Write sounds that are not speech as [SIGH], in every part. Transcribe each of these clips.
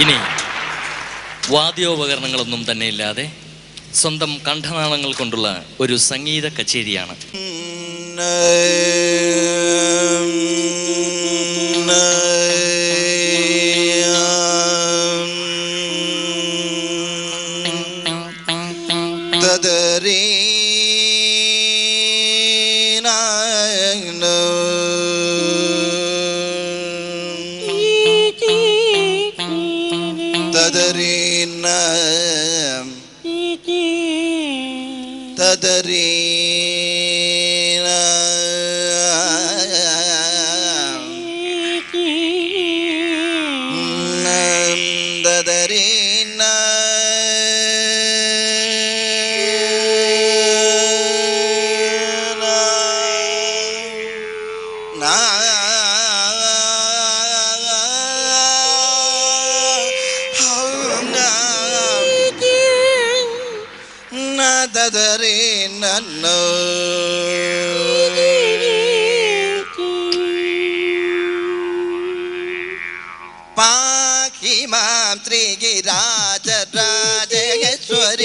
ഇനി വാദ്യോപകരണങ്ങളൊന്നും തന്നെ ഇല്ലാതെ സ്വന്തം കണ്ഠനാളങ്ങൾ കൊണ്ടുള്ള ഒരു സംഗീത കച്ചേരിയാണ്. തദരീ തദരീ നന്നോ. പാഹി മാം ത്രിഗിരാജ രാജേശ്വരി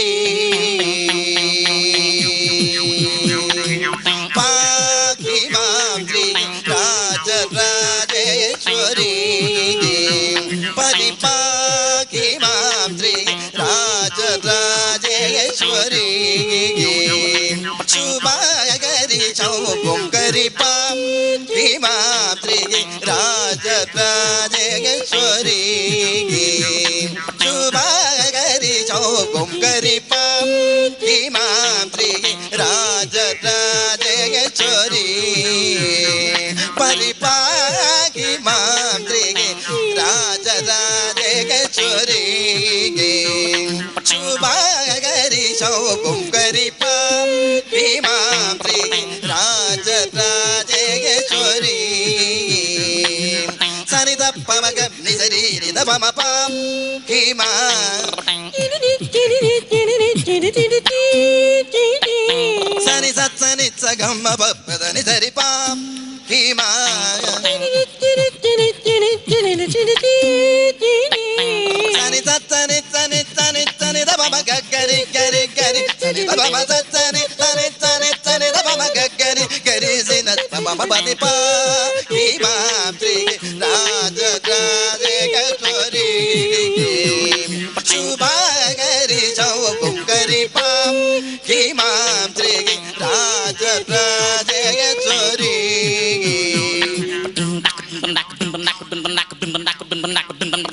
शोकुं गरिपां भीमान्त्री राजराजेश्वरी सरिदपमगब्नि सरीरिदपमपां भीमा సని సత్సని సగమ్మ పదని సరిపాం បណ្ដាក់បណ្ដាក់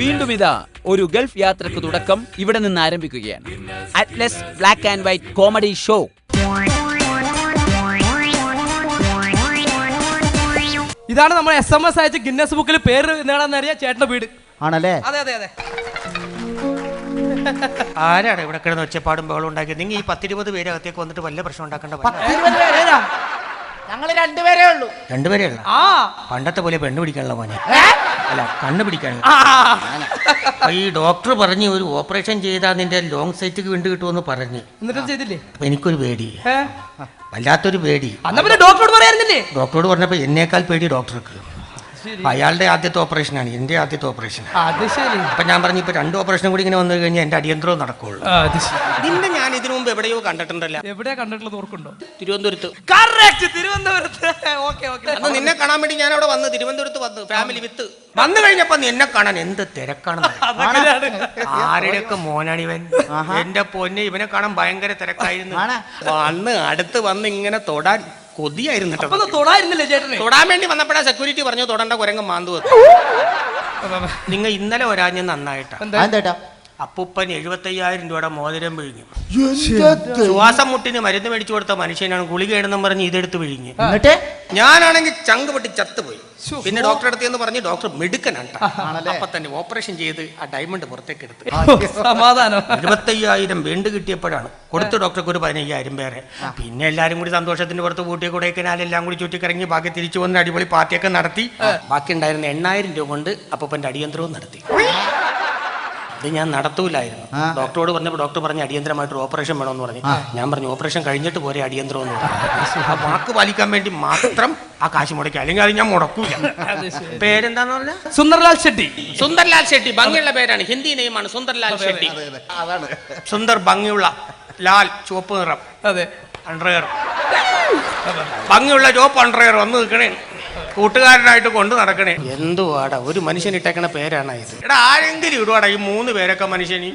വീണ്ടും ഇതാ ഒരു ഗൾഫ് യാത്രയ്ക്ക് തുടക്കം ഇവിടെ നിന്ന് ആരംഭിക്കുകയാണ്. Atlas black and white comedy show ഇതാണ് നമ്മൾ എസ് എം എസ് അയച്ച് ഗിന്നസ് ബുക്കിൽ പേര് നേടാൻ നേടിയ ചേട്ടന്റെ വീട്. ആണല്ലേ? അതെ അതെ അതെ. ആരാണ് ഇവിടെ കിടന്ന് ഒച്ചപ്പാടും ബഹളം ഉണ്ടാക്കിയത്? നിങ്ങൾ ഈ പത്തിരുപത് പേര് അകത്തേക്ക് വന്നിട്ട് വലിയ പ്രശ്നം ഉണ്ടാക്കേണ്ട ഞങ്ങൾ രണ്ടുപേരേ ഉള്ളൂ. രണ്ടുപേരേ ഉള്ളൂ? ആ. പണ്ടത്തെ പോലെ പെണ്ണ് പിടിക്കാനുള്ള മോനെ. അല്ല കണ്ണ് പിടിക്കാനുള്ള. ഈ ഡോക്ടർ പറഞ്ഞ് ഒരു ഓപ്പറേഷൻ ചെയ്താൽ നിന്റെ ലോങ് സൈറ്റിക്ക് വീണ്ടും കിട്ടുമെന്ന് പറഞ്ഞ്. എന്നിട്ട് ചെയ്തില്ലേ? എനിക്കൊരു പേടി? വല്ലാത്തൊരു പേടി. ഡോക്ടറോട് പറഞ്ഞപ്പോ ഡോക്ടറോട് പറഞ്ഞപ്പോൾ എന്നേക്കാൾ പേടി ഡോക്ടർക്ക്. അയാളുടെ ആദ്യത്തെ ഓപ്പറേഷനാണ് എന്റെ ആദ്യത്തെ ഓപ്പറേഷൻ അത് ശരി. അപ്പൊ ഞാൻ പറഞ്ഞു ഇപ്പൊ രണ്ട് ഓപ്പറേഷനും കൂടി ഇങ്ങനെ വന്നു കഴിഞ്ഞാൽ എന്റെ അടിയന്തരവും നടക്കുള്ളൂ. അത് ശരി. ഞാൻ ഇതിനു മുമ്പ് എവിടെയോ കണ്ടിട്ടുണ്ടല്ലോ. എവിടെ കണ്ടിട്ടുള്ളത് ഓർക്കുണ്ടോ തിരുവനന്തപുരത്ത്. കറക്റ്റ് തിരുവനന്തപുരത്ത്. ഓക്കെ ഓക്കെ അന്ന് നിന്നെ കാണാൻ വേണ്ടി ഞാൻ അവിടെ വന്ന് തിരുവനന്തപുരത്ത് വന്നു ഫാമിലി വിത്ത് വന്നു കഴിഞ്ഞപ്പോ നിന്നെ കാണാൻ എന്ത് തിരക്കാണ് ആരുടെയൊക്കെ മോനാണ് ഇവൻ എന്റെ പൊന്നെ ഇവനെ കാണാൻ ഭയങ്കര തിരക്കായിരുന്നു. വന്ന് അടുത്ത് വന്ന് ഇങ്ങനെ തൊടാൻ കൊതിയായിരുന്നു കേട്ടോ. തൊടായിരുന്നില്ലേ ചേട്ടനെ? തൊടാൻ വേണ്ടി വന്നപ്പോഴാ സെക്യൂരിറ്റി പറഞ്ഞു തൊടണ്ട കുരങ്ങ് മാന്തു നിങ്ങൾ ഇന്നലെ ഒരാഞ്ഞ് നന്നായിട്ടാ. അപ്പൂപ്പൻ എഴുപത്തയ്യായിരം രൂപയുടെ മോതിരം വിഴുങ്ങി. ശ്വാസം മുട്ടിന് മരുന്ന് മേടിച്ചു കൊടുത്ത മനുഷ്യനാണ് ഗുളിക ഇടുന്നും പറഞ്ഞ് ഇതെടുത്ത് വിഴുങ്ങി. എന്നിട്ട്? ഞാനാണെങ്കിൽ ചങ്ക് പൊട്ടി ചത്തുപോയി. പിന്നെ ഡോക്ടറെ അടുത്ത് എന്ന് പറഞ്ഞ് ഡോക്ടർ മിടുക്കനാണ്. അപ്പൊ തന്നെ ഓപ്പറേഷൻ ചെയ്ത് ആ ഡയമണ്ട് പുറത്തേക്ക് എടുത്ത്. സമാധാനം. ഇരുപത്തയ്യായിരം വേണ്ട കിട്ടിയപ്പോഴാണ്. കൊടുത്ത ഡോക്ടർക്ക് ഒരു പതിനയ്യായിരം പേരെ. പിന്നെ എല്ലാരും കൂടി സന്തോഷത്തിന്റെ പുറത്ത് കൂട്ടിയ കൊടൈക്കനാലെല്ലാം കൂടി ചുറ്റിക്കറങ്ങി ബാക്കി തിരിച്ചു വന്ന് അടിപൊളി പാർട്ടിയൊക്കെ നടത്തി. ബാക്കി ഉണ്ടായിരുന്ന എണ്ണായിരം രൂപ കൊണ്ട് അപ്പൂപ്പന്റെ അടിയന്തരവും നടത്തി. ഇത് ഞാൻ നടത്തൂലായിരുന്നു. ഡോക്ടറോട് പറഞ്ഞപ്പോൾ ഡോക്ടർ പറഞ്ഞ അടിയന്തരമായിട്ടൊരു ഓപ്പറേഷൻ വേണമെന്ന് പറഞ്ഞു. ഞാൻ പറഞ്ഞു ഓപ്പറേഷൻ കഴിഞ്ഞിട്ട് പോരെ അടിയന്തരം എന്ന് പറഞ്ഞു. ആ [LAUGHS] വാക്ക് പാലിക്കാൻ വേണ്ടി മാത്രം ആ കാശ് മുടക്കി. അല്ലെങ്കിൽ അത് ഞാൻ മുടക്കൂല. [LAUGHS] പേരെന്താന്ന് പറഞ്ഞാൽ സുന്ദർലാൽ ഷെട്ടി. സുന്ദർലാൽ ഷെട്ടി ഭംഗിയുള്ള പേരാണ്. ഹിന്ദി നെയ്മാണ് സുന്ദർലാൽ ഷെട്ടി. സുന്ദർ ഭംഗിയുള്ള ലാൽ ചുവപ്പ് നിറം. അതെ. അണ്ടർവെയർ. ഭംഗിയുള്ള ചുവപ്പ് അണ്ടർവെയർ വന്ന് നിൽക്കണേ കൂട്ടുകാരനായിട്ട് കൊണ്ട് നടക്കണേ. എന്തുവാടാ? ഒരു മനുഷ്യൻ ഇട്ടേക്കണ പേരാണ് ഇത്. എടാ ആരെങ്കിലും ഇടുവാടാ ഈ മൂന്ന് പേരൊക്കെ മനുഷ്യനി?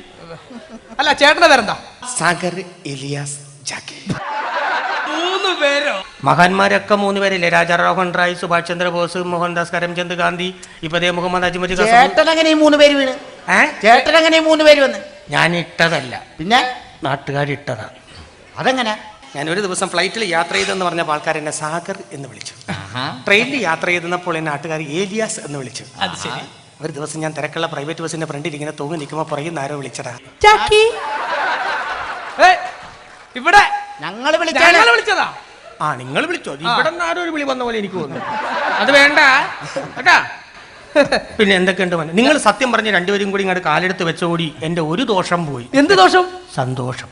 അല്ല ചേട്ടന്റെ പേരെന്താ? സാഗർ ഇലിയാസ് ജാക്കി. മൂന്ന് പേരോ? മഹാന്മാരൊക്കെ മൂന്ന് പേരില്ലേ? രാജാ റോഹൻ റായ് സുഭാഷ് ചന്ദ്ര ബോസ് മോഹൻദാസ് കരംചന്ദ് ഗാന്ധി ഇപ്പതേ മുഹമ്മദ് അജ്മൽ ചേട്ടൻ എങ്ങനെ ഈ മൂന്ന് പേര് വീണ്? ഏ? ചേട്ടൻ എങ്ങനെ ഈ മൂന്ന് പേര് വന്ന്? ഞാൻ ഇട്ടതല്ല പിന്നെ? നാട്ടുകാരിട്ടതാ. അതെങ്ങനെ? ഞാൻ ഒരു ദിവസം ഫ്ലൈറ്റിൽ യാത്ര ചെയ്തെന്ന് പറഞ്ഞപ്പോൾ ആൾക്കാർ എന്നെ സാഗർ എന്ന് വിളിച്ചു. ട്രെയിനിൽ യാത്ര ചെയ്തപ്പോൾ എന്നെ നാട്ടുകാർ ഏലിയാസ് എന്ന് വിളിച്ചു. അത് ശരി. ഒരു ദിവസം ഞാൻ തിരക്കുള്ള പ്രൈവറ്റ് ബസ്സിന്റെ ഫ്രണ്ടിൽ ഇങ്ങനെ തൂങ്ങി നിൽക്കുമ്പോൾ പുറകിൽ ആരോ വിളിച്ചടാ ഏയ്, ഇവിടെ. ഞങ്ങൾ വിളിച്ചതാ. ആ നിങ്ങൾ വിളിച്ചോ? ഇവിടെ ആരോ ഒരു വിളി വന്ന പോലെ എനിക്ക് തോന്നുന്നു. അത് വേണ്ട. കേട്ടാ? പിന്നെ എന്തൊക്കെയുണ്ട് മോനെ? നിങ്ങൾ സത്യം പറഞ്ഞ് രണ്ടുപേരും കൂടി ഇങ്ങോട്ട് കാലെടുത്ത് വെച്ചോടി. എന്റെ ഒരു ദോഷം പോയി. എന്ത് ദോഷം? സന്തോഷം.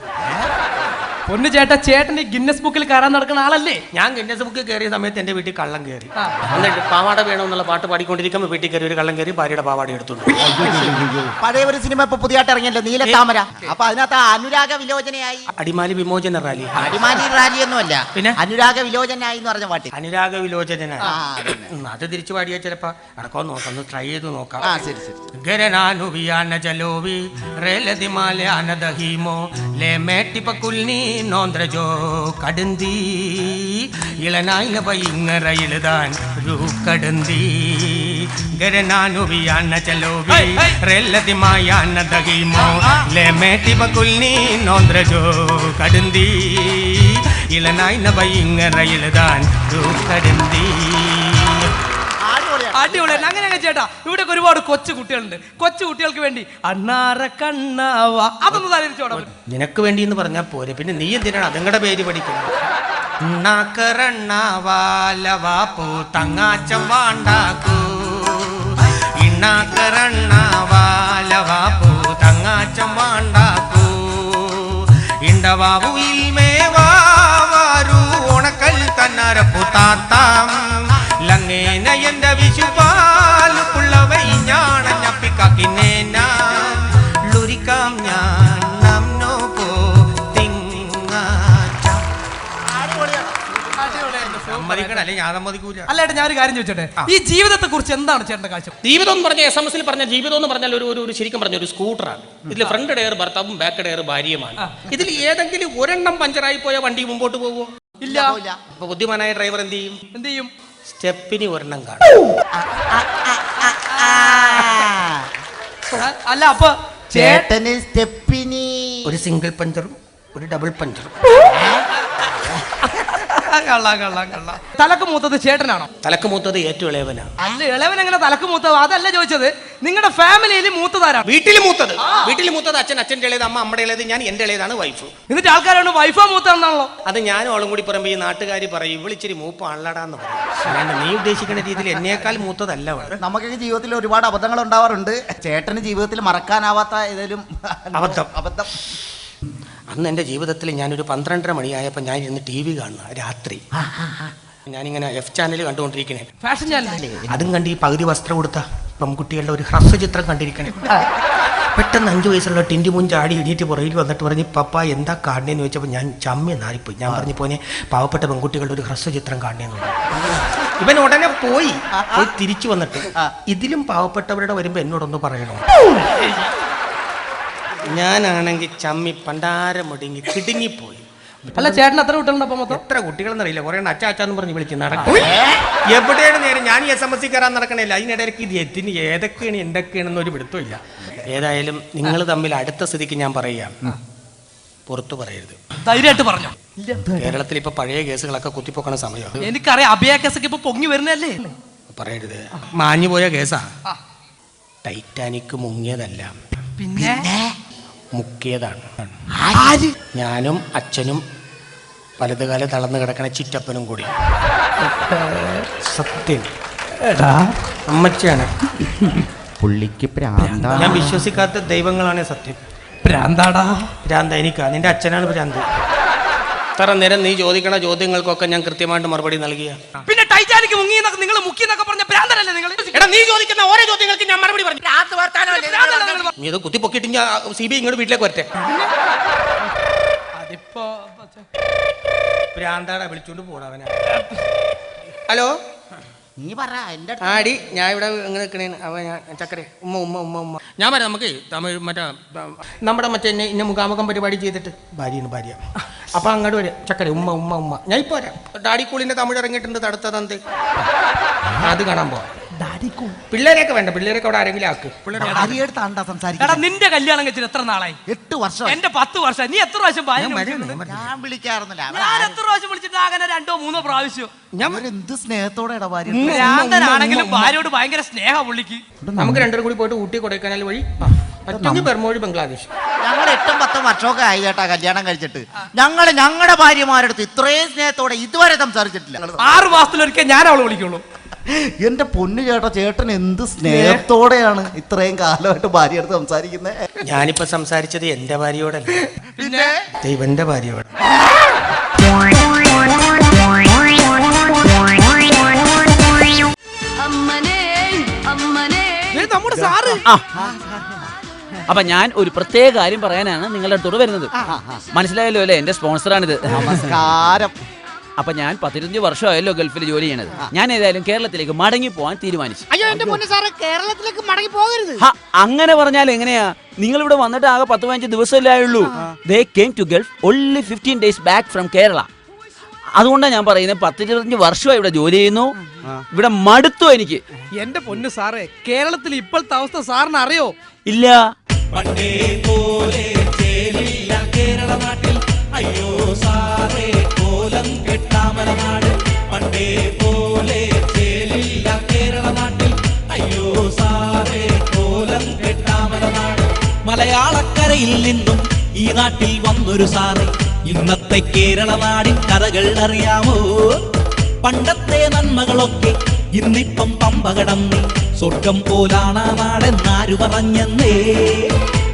പൊന്നു ചേട്ട ചേട്ടൻ ഈ ഗിന്നസ് ബുക്കിൽ കയറാൻ നടക്കുന്ന ആളല്ലേ? ഞാൻ ഗിന്നസ് ബുക്കിൽ കയറിയ സമയത്ത് എന്റെ വീട്ടിൽ കള്ളം കയറി. എന്നിട്ട് പാവാട വേണമെന്നുള്ള പാട്ട് പാടിക്കൊണ്ടിരിക്കുമ്പോൾ വീട്ടിൽ കയറി ഒരു കള്ളം കയറി ഭാര്യയുടെ പാവാട എടുത്തുണ്ട് പഴയ ഒരു സിനിമ ഇപ്പൊ പുതിയതായിട്ട് ഇറങ്ങിയല്ലോ നീല താമര. അപ്പൊ അതിനകത്ത് അനുരാഗ വിലോചനയായി. അടിമാലി വിമോചന റാലി. അടിമാലി റാലി ഒന്നുമല്ല പിന്നെ? അനുരാഗ വിലോചനായി എന്ന് പറഞ്ഞ പാട്ട്. അനുരാഗ വിലോചന. അത് തിരിച്ചു പാടിയാ ചിലപ്പോ. അടക്കോ നോക്കാം ട്രൈ ചെയ്ത് നോക്കാം. ദഹീമോ நோந்திர ஜோ கடுந்தி இளநாயில பையின ரயிலுதான் ரூ கடுந்தி ಗರನಾನುವಿಯನ್ನ ಚಲೋವಿ ರೆಲ್ಲದಿ ಮಾಯನ್ನ ದಗಿಮೋ ಲೇ ಮೇಟಿ ಬಕುಲ್ನಿ ನೋಂದ್ರ ಜೋ ಕಡಂದಿ ಇಲನಾಯ್ನ ಬೈಂಗ ರೈಲದಾನ್ ಕಡಂದೀ അടിപൊളിയാണ് അങ്ങനെ അങ്ങനെയൊക്കെ ചേട്ടാ ഇവിടെ ഒരുപാട് കൊച്ചു കുട്ടികളുണ്ട്. കൊച്ചു കുട്ടികൾക്ക് വേണ്ടി അണ്ണാറ കണ്ണാവ. അതൊന്ന് തലരിച്ചോടാ നിനക്ക് വേണ്ടി എന്ന് പറഞ്ഞാൽ പോരെ. പിന്നെ നീ എന്തിനാണ് അതുങ്ങളുടെ പേര് പഠിക്കുന്നത്? ഇണ്ണാക്കറണ്ണാവാലവാപ്പു തങ്ങാച്ചം വാണ്ടാക്കൂ. ഇണ്ണാക്കറണ്ണാവാലവാപ്പൂ തങ്ങാച്ചം വാണ്ടാക്കൂ. ഇണ്ടവാവു ഇൽമേവാരു ഉണക്കൽ തന്നാരപ്പൂ താത്താം അല്ലെ? ഞാൻ സമ്മതിക്കൂല. അല്ല ഏട്ടാ ഒരു കാര്യം ചോദിച്ചോട്ടെ? ഈ ജീവിതത്തെ കുറിച്ച് എന്താണ് ചേട്ടന്റെ കാഴ്ച? ജീവിതം എന്ന് പറഞ്ഞ എസ് എം എസിൽ പറഞ്ഞ ജീവിതം എന്ന് പറഞ്ഞാൽ ഒരു ഒരു- ഒരു ശരിക്കും പറഞ്ഞ ഒരു സ്കൂട്ടറാണ്. ഇതിൽ ഫ്രണ്ട് ഡയർ ഭർത്താവും ബാക്ക് ഡയർ ഭാര്യയുമാണ്. ഇതിൽ ഏതെങ്കിലും ഒരെണ്ണം പഞ്ചറായി പോയ വണ്ടി മുമ്പോട്ട് പോകുമോ ഇല്ല. ഇല്ല. അപ്പൊ ബുദ്ധിമാനായ ഡ്രൈവർ എന്ത് ചെയ്യും? എന്ത് ചെയ്യും? സ്റ്റെപ്പിന് ഒരെണ്ണം കാണും. ആ, അല്ല അപ്പൊ ചേട്ടന് സ്റ്റെപ്പിനി ഒരു സിംഗിൾ പഞ്ചറും ഒരു ഡബിൾ പഞ്ചറും തലക്ക് മൂത്തത് ചേട്ടനാണോ? തലക്ക് മൂത്തത് ഏറ്റവും ഇളയവനാണ് അല്ല ഇളവൻ എങ്ങനെ തലക്ക് മൂത്തത്? അതല്ല ചോദിച്ചത്. നിങ്ങളുടെ ഫാമിലിയിൽ മൂത്തതാരാണ് വീട്ടിൽ മൂത്തത്. വീട്ടിൽ മൂത്തത് അച്ഛൻ അച്ഛന്റെ ഇളയത് അമ്മ അമ്മയുടെ ഇളയത് ഞാൻ എന്റെ ഇളയതാണ് വൈഫ്. എന്നിട്ട് ആൾക്കാരാണ് വൈഫാ മൂത്താണെന്നാണല്ലോ അത് ഞാനും അവളും കൂടി പറയുമ്പോൾ ഈ നാട്ടുകാർ പറയും ഇവിളിച്ചിരി മൂപ്പാണല്ലടാന്ന് പറയും. നീ ഉദ്ദേശിക്കുന്ന രീതിയിൽ എന്നേക്കാൾ മൂത്തതല്ല അവൾ നമുക്ക് ജീവിതത്തിൽ ഒരുപാട് അബദ്ധങ്ങൾ ഉണ്ടാവാറുണ്ട്. ചേട്ടന് ജീവിതത്തിൽ മറക്കാനാവാത്ത ഏതെങ്കിലും അബദ്ധം. അബദ്ധം. അന്ന് എന്റെ ജീവിതത്തിൽ ഞാനൊരു പന്ത്രണ്ടര മണിയായപ്പോൾ ഞാൻ ഇരുന്ന് ടി വി കാണുന്ന രാത്രി. ഞാനിങ്ങനെ എഫ് ചാനൽ കണ്ടുകൊണ്ടിരിക്കണേ. ഫാഷൻ ചാനൽ അതും കണ്ട് ഈ പകുതി വസ്ത്രം കൊടുത്ത പെൺകുട്ടികളുടെ ഒരു ഹ്രസ്വചിത്രം കണ്ടിരിക്കണേ. പെട്ടെന്ന് അഞ്ചു വയസ്സുള്ള ടിന്റി മുഞ്ചാടി ചാടി എണീറ്റ് പുറകിൽ വന്നിട്ട് പറഞ്ഞ് പപ്പ എന്താ കാണണേന്ന് ചോദിച്ചപ്പോൾ ഞാൻ ചമ്മി നാറിപ്പോയി ഞാൻ പറഞ്ഞു പോനെ പാവപ്പെട്ട പെൺകുട്ടികളുടെ ഒരു ഹ്രസ്വചിത്രം ചിത്രം കാണേന്ന് ഇവൻ ഉടനെ പോയി. പോയി തിരിച്ചു വന്നിട്ട് ഇതിലും പാവപ്പെട്ടവരുടെ വരുമ്പോൾ എന്നോടൊന്ന് പറയണം? ഞാനാണെങ്കിൽ ചമ്മി പണ്ടാരം മുടങ്ങി കിടുങ്ങിപ്പോയി അല്ല ചേട്ടൻ എത്ര കുട്ടികളുണ്ട് അപ്പൊ മൊത്തം? എത്ര കുട്ടികളെന്ന് അറിയില്ല കുറെ അച്ഛ അച്ഛാന്ന് പറഞ്ഞ് വിളിച്ച് നടക്കും. എവിടെയാണ് നേരം? ഞാൻ എസ് എം എസ് സി കയറാൻ നടക്കണില്ല. അതിനിടയ്ക്ക് ഇത് എത്തിന് ഏതൊക്കെയാണ് എന്തൊക്കെയാണെന്ന് ഒരു പിടുത്തമില്ല ഏതായാലും നിങ്ങൾ തമ്മിൽ അടുത്ത സ്ഥിതിക്ക് ഞാൻ പറയുക പുറത്തു പറയരുത്. ധൈര്യമായിട്ട് പറഞ്ഞു. കേരളത്തിൽ ഇപ്പൊ പഴയ കേസുകളൊക്കെ കുത്തിപ്പൊക്കണ സമയമാണ്. എനിക്കറിയാം അഭയ കേസൊക്കെ ഇപ്പൊ പൊങ്ങി വരുന്നല്ലേ പറയരുത്. മാഞ്ഞു പോയ കേസാ ടൈറ്റാനിക് മുങ്ങിയതല്ല. പിന്നെ? മുക്കിയതാണ്. ഞാനും അച്ഛനും പലതുകാലം തളർന്നു കിടക്കണ ചിറ്റപ്പനും കൂടി. സത്യം. അമ്മച്ചിയാണ്. പുള്ളിക്ക് പ്രാന്താ. ഞാൻ വിശ്വസിക്കാത്ത ദൈവങ്ങളാണ് സത്യം. പ്രാന്താടാ. പ്രാന്ത എനിക്കാ. നിന്റെ അച്ഛനാണ് പ്രാന്ത്. ഇത്ര നേരം നീ ചോദിക്കണ ചോദ്യങ്ങൾക്കൊക്കെ ഞാൻ കൃത്യമായിട്ട് മറുപടി നൽകിയ. മുങ്ങി മുക്കി എന്നൊക്കെ പറഞ്ഞ ഭ്രാന്തരല്ലേ നിങ്ങൾ? എടാ നീ ചോദിക്കുന്ന ഓരോ ചോദ്യങ്ങൾക്ക് ഞാൻ മറുപടി പറഞ്ഞു. ഭ്രാന്തരല്ലേ നിങ്ങൾ നീ ഇത് കുത്തിപ്പൊക്കിയിട്ട് ഞാൻ സി ബി ഇങ്ങോട്ട് വീട്ടിലേക്ക് വരട്ടെ. അതിപ്പോ ഭ്രാന്താടെ വിളിച്ചോണ്ട് പോണവനെ ഹലോ? നീ പറ എന്റെ ആടി ഞാൻ ഇവിടെ ഇങ്ങനെ നിൽക്കണേ അവ ഞാൻ ചക്കരെ. ഉമ്മ ഉമ്മ ഉമ്മ ഉമ്മ. ഞാൻ പറയാം നമുക്ക് തമിഴ് മറ്റേ നമ്മുടെ മറ്റേ എന്നെ ഇന്ന മുഖാമുഖം പരിപാടി ചെയ്തിട്ട്. ഭാര്യയാണ് ഭാര്യ. അപ്പൊ അങ്ങോട്ട് വരാം. ചക്കരെ ഉമ്മ ഉമ്മ ഉമ്മ. ഞാൻ ഇപ്പൊ വരാം. ഡാഡി കൂളിന്റെ തമിഴ് ഇറങ്ങിയിട്ടുണ്ട് തടുത്തത് തന്ത് അത് കാണാൻ പോവാം. പിള്ളേരെയൊക്കെ വേണ്ട പിള്ളേരൊക്കെ അവിടെ ആരെങ്കിലും ആക്ക്. ഭാര്യയെടുത്താണ്ടാ എടാ സംസാരിക്കുന്നത്. നിന്റെ കല്യാണം കഴിച്ചിട്ട് എത്ര നാളായി? എട്ട് വർഷം. എന്റെ പത്ത് വർഷം. നീ എത്ര പ്രാവശ്യം ഭാര്യനെ ഞാൻ വിളിച്ചിട്ടുണ്ട്? ഞാൻ എത്ര പ്രാവശ്യം വിളിച്ചിട്ട് അങ്ങനെ രണ്ടോ മൂന്നോ പ്രാവശ്യം? ഞാൻ എന്ത് സ്നേഹത്തോടെ ഇടാ ഭാര്യ? ഭ്രാന്തനാണെങ്കിലും. ഭാര്യയോട് ഭയങ്കര സ്നേഹ പുള്ളിക്ക്. നമുക്ക് രണ്ടുപേരും കൂടി പോയിട്ട് ഊട്ടി കൊടൈക്കനാൽ വഴി പറ്റുമെങ്കിൽ ബെർമോഴി ബംഗ്ലാദേശ്. ഞങ്ങൾ എട്ടും പത്തും വർഷമൊക്കെ ആയി കേട്ടാ കല്യാണം കഴിച്ചിട്ട്. ഞങ്ങൾ ഞങ്ങളുടെ ഭാര്യമാരടുത്ത് ഇത്രയും സ്നേഹത്തോടെ ഇതുവരെ സംസാരിച്ചിട്ടില്ല. ആറ് മാസത്തിലൊരിക്കൽ ഞാൻ അവളെ വിളിക്കുള്ളൂ. എന്റെ പൊന്നു ചേട്ടാ ചേട്ടൻ എന്ത് സ്നേഹത്തോടെയാണ് ഇത്രയും കാലമായിട്ട് ഭാര്യയെടുത്ത് സംസാരിക്കുന്നത് ഞാനിപ്പോ സംസാരിച്ചത് എന്റെ ഭാര്യയോടല്ല. പിന്നെ? ദൈവന്റെ ഭാര്യയോട്. അമ്മനേ അമ്മനേ. നമ്മുടെ സാറ്. അപ്പൊ ഞാൻ ഒരു പ്രത്യേക കാര്യം പറയാനാണ് നിങ്ങളുടെ അടുത്തോട് വരുന്നത്. മനസ്സിലായല്ലോ അല്ലേ? എന്റെ സ്പോൺസറാണിത്. നമസ്കാരം. അപ്പൊ ഞാൻ പത്തിരുപത്തഞ്ച് വർഷമായല്ലോ ഗൾഫിൽ ജോലി ചെയ്യണത്. ഞാൻ ഏതായാലും കേരളത്തിലേക്ക് മടങ്ങി പോകാൻ തീരുമാനിച്ചു. അയ്യോ എന്റെ മുന്നേ സാറേ കേരളത്തിലേക്ക് മടങ്ങി പോകരുത്. ഹ, അങ്ങനെ പറഞ്ഞാൽ എങ്ങനെയാ? നിങ്ങൾ ഇവിടെ വന്നിട്ട് ആകെ പത്ത് പതിനഞ്ച് ദിവസമല്ലേ ആയുള്ളൂ. They came to Gulf only fifteen days back from Kerala അതുകൊണ്ടാണ് ഞാൻ പറയുന്നത് പത്തിരുപത്തഞ്ച് വർഷമായി ഇവിടെ ജോലി ചെയ്യുന്നു. ഇവിടെ മടുത്തു എനിക്ക്. എന്റെ പൊന്ന് സാറേ കേരളത്തിൽ ഇപ്പോഴത്തെ അവസ്ഥ സാറിന് അറിയോ? ഇല്ല. മലയാളക്കരയിൽ നിന്നും ഈ നാട്ടിൽ വന്നൊരു സാറേ. ഇന്നത്തെ കേരള നാടിൻ കഥകൾ അറിയാമോ? പണ്ടത്തെ നന്മകളൊക്കെ ഇന്നിപ്പം പമ്പ കടന്ന്. സ്വർഗം പോലാണ് നാടെന്നാരു പറഞ്ഞെന്നേ.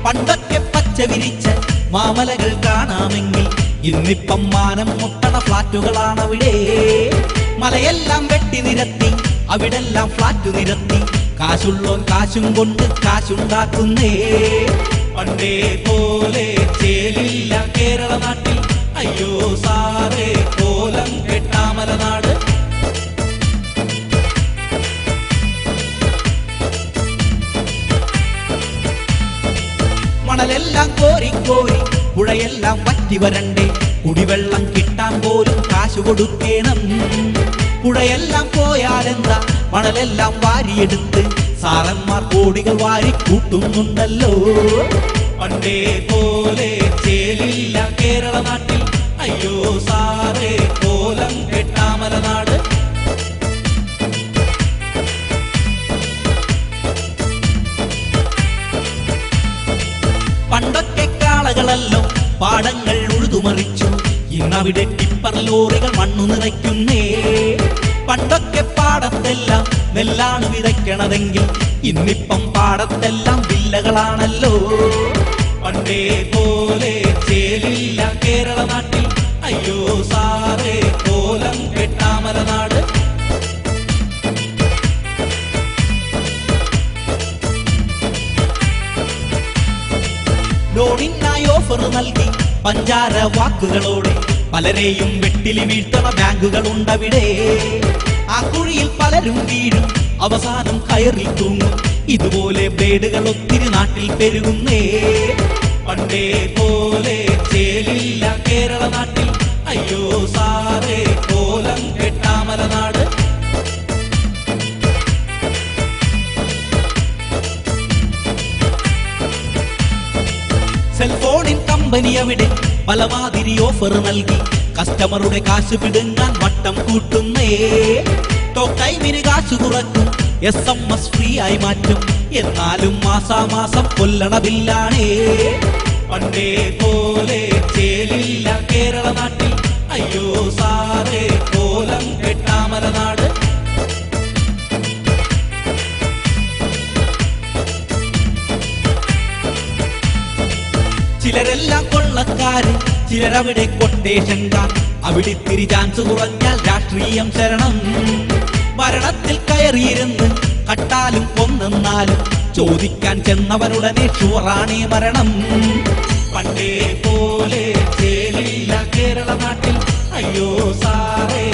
പണ്ടൊക്കെ പച്ച വിരിച്ച മാമലകൾ കാണാമെങ്കിൽ ഇന്നിപ്പം മാനം മുട്ടണ ഫ്ലാറ്റുകളാണ് അവിടെ. മലയെല്ലാം വെട്ടി നിരത്തി അവിടെല്ലാം ഫ്ലാറ്റ് നിരത്തി. കാശുള്ളോൻ കാശും കൊണ്ട് കാശുണ്ടാക്കുന്നേ. പണ്ടേ പോലെ ചേലില്ല കേരള നാട്ടിൽ. അയ്യോ സാറേ കോലം കെട്ടാമല നാട് മണലെല്ലാം കോരി കോരി പുഴയെല്ലാം വറ്റി വരണ്ടേ. കുടിവെള്ളം കിട്ടാൻ പോലും കാശു കൊടുക്കേണം. പുഴയെല്ലാം പോയാലെന്താ? മണലെല്ലാം വാരിയെടുത്ത് സാറന്മാർ കോടികൾ വാരി കൂട്ടുന്നുണ്ടല്ലോ. പണ്ടേ പോലെ കേരള നാട്ടിൽ. അയ്യോ സാറേ കോലം കെട്ടാമല നാട് കാളകളല്ലോ പാടങ്ങൾ ഉഴുതുമറിച്ചു ഇന്നവിടെ ടിപ്പർ ലോറികൾ മണ്ണു നിറയ്ക്കുന്നേ. പണ്ടൊക്കെ പാടത്തെല്ലാം നെല്ലാണ് വിതയ്ക്കണതെങ്കിൽ ഇന്നിപ്പം പാടത്തെല്ലാം വില്ലകളാണല്ലോ. പണ്ടേ പോലെ ചേലില്ല കേരള നാട്ടിൽ. അയ്യോ സാറേ കോലം കെട്ടാമല നാട് ലോണിനായി ഓഫർ നൽകി. പഞ്ചാര വാക്കുകളോടെ പലരെയും വെട്ടിലി വീഴ്ത്തണ ബാങ്കുകൾ ഉണ്ടവിടെ ആ കുഴിയിൽ പലരും വീഴും അവസാനം കയറി തൂങ്ങും. ഇതുപോലെ ബ്ലേഡുകൾ ഒത്തിരി നാട്ടിൽ പെരുകുന്നേ. പണ്ടേ പോലെ ചേലില്ല കേരള നാട്ടിൽ. അയ്യോ സാറേ കോലം കെട്ടാമല നാട് കമ്പനി അവിടെ പലമാതിരി ഓഫർ നൽകി. കസ്റ്റമറുടെ കാശ് പിടുങ്ങാൻ വട്ടം കൂട്ടുന്നേ. ടോക്ക് ടൈമിന് കാശ് കുറക്കും. എസ് എം എസ് ഫ്രീ ആയി മാറ്റും. എന്നാലും മാസാമാസം കൊല്ലണ ബില്ലാണേ. പണ്ടേ പോലെ ചേലില്ല കേരള നാട്ടിൽ. അയ്യോ സാറേ കോലം കെട്ടാമല നാട് ചിലരെല്ലാം കൊള്ളക്കാര് ചിലരവിടെ കൊട്ടേഷൻ കാർ അവിടെ തിരി ചാൻസ് കുറഞ്ഞാൽ രാഷ്ട്രീയം ശരണം. മരണത്തിൽ കയറിയിരുന്ന് കട്ടാലും കൊന്നെന്നാലും ചോദിക്കാൻ ചെന്നവരുടനെ ഷുവറാണേ മരണം. പണ്ടേ പോലെ കേരള നാട്ടിൽ. അയ്യോ സാറേ